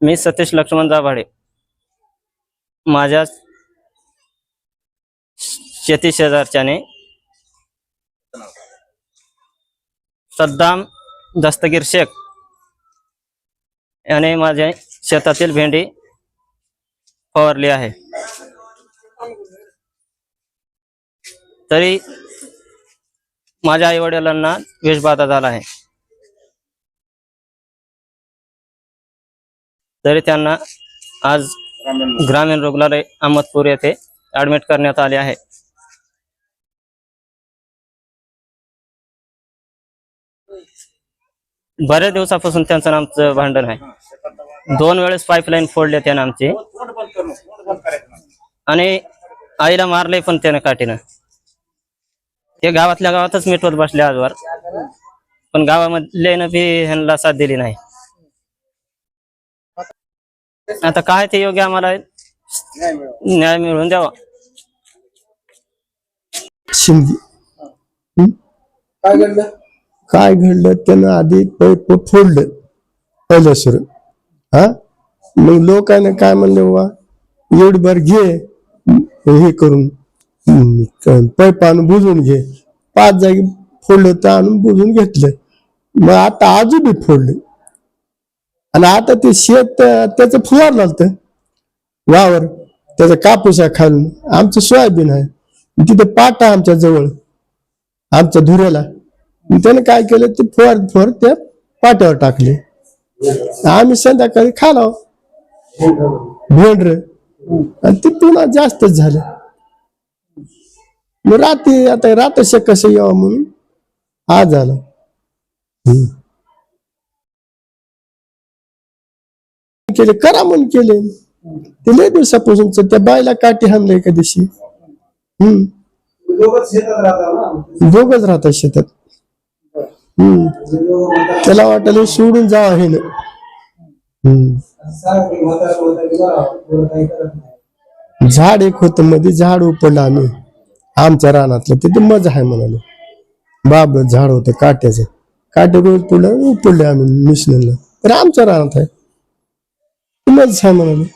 मी सतीश लक्ष्मण जाभाडे. माझ्या शेती शेजारच्याने सद्दाम दस्तगीर शेख याने माझ्या शेतातील भेंडी फवारली आहे. तरी माझ्या आईवडिलांना विषबाधा झाला आहे. तरी त्यांना आज ग्रामीण रुग्णालय अहमदपूर येथे ऍडमिट करण्यात आले आहे. बऱ्याच दिवसापासून त्यांचं आमचं भांडण आहे. दोन वेळेस पाईपलाईन फोडले त्याने आमची. आणि आईला मारले पण त्याने काठीनं. ते गावातल्या गावातच मिटवत बसले आजवर. पण गावामधले बी ह्यांना साथ दिली नाही. आता काय ते योग्य आम्हाला न्याय मिळवून द्यावा. शिंदे. हं? काय घडलं? काय घडलं? त्यानं आधी पैप फोडलं. पहिलं सुरू हा? मग लोकांना काय म्हणले बाबा एवढीभर घे हे करून हं, पैप आणून बुजून घे. पाच जागी फोडलं तर आणून बुजून घेतलं. मग आता अजूनही फोडलं. आणि आता ते शेत त्याचं फुवारलं होतं. वावर त्याचा कापूस आहे खालून. आमचं सोयाबीन आहे. तिथे पाटा आमच्या जवळ. आमच्या धुऱ्याला. त्याने काय केलं ते फुवार फोर त्या पाट्यावर टाकले. आम्ही संध्याकाळी खालाव. भेंडर. आणि ते पुन्हा जास्तच झालं. मग रात्री आता रात्र कसं यावं म्हणून? आज झालं केले करा म्हणून केले. ते लय दिवसापासून त्या बायला काठी हाणलं एका दिवशी हम्म. दोघंच दोघच राहतात शेतात. हम्म. त्याला वाटलं सोडून जावं हे ना. झाड एक होत मध्ये झाड उपडलं आम्ही. आमच्या रानातलं तिथे मजा आहे म्हणाले. बाब झाड होतं काट्याचं. काटे रोज पुढलं उपडले आम्ही मिशनला तर आमच्या रानात आहे. ምን አዲስ አመነ ነው